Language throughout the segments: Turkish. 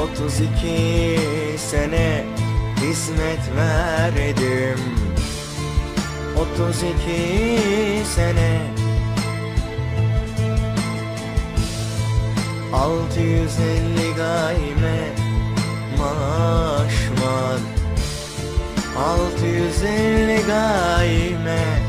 32 sene hizmet verdim. 32 sene 650 gayme maaş var. 650 gayme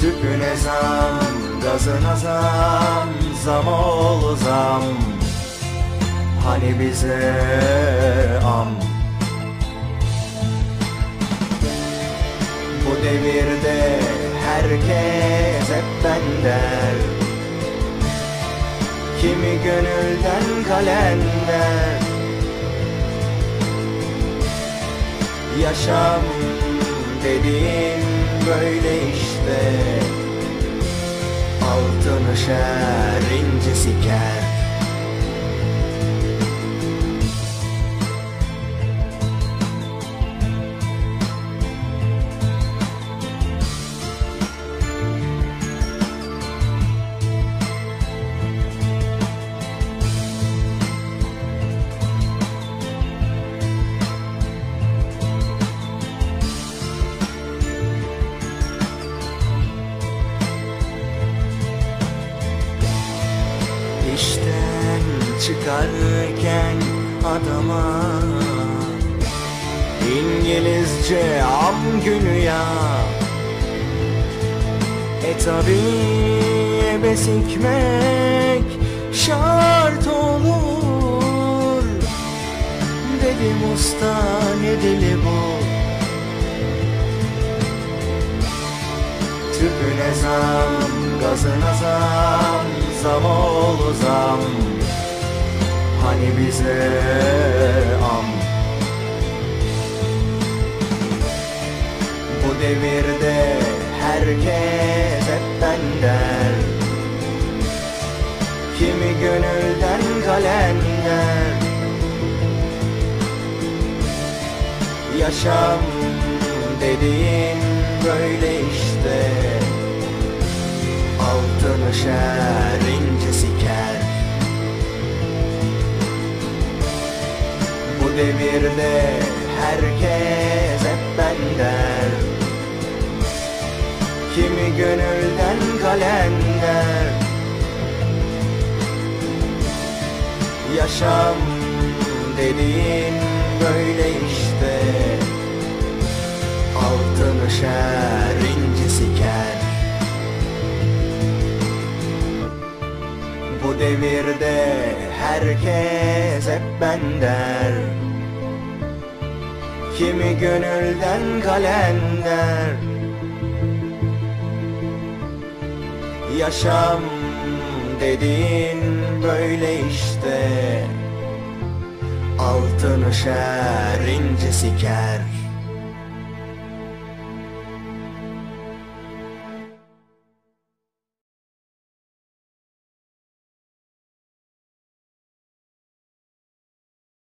Tüpüne zam, gazına zam, zam ol zam. Hani bize am. Bu devirde herkes hep ben Kimi gönülden kalender. Yaşam dediğin böyle işte. Altını şer inci siker çıkarken adama. İngilizce am günü ya. E tabi ebe şart olur. Dedim usta ne dili bu? Tüpüne zam, gazına zam, zam ol zam Hani bize am? Bu devirde herkes hep ben der Kimi gönülden kalender Yaşam dediğin böyle işte. Altını şer Devirde herkes hep ben der Kimi gönülden kalender Yaşam dediğin böyle işte. Altını şer inci siker Bu devirde herkes hep ben der Kimi gönülden kalender Yaşam dediğin böyle işte. Altını şer inci siker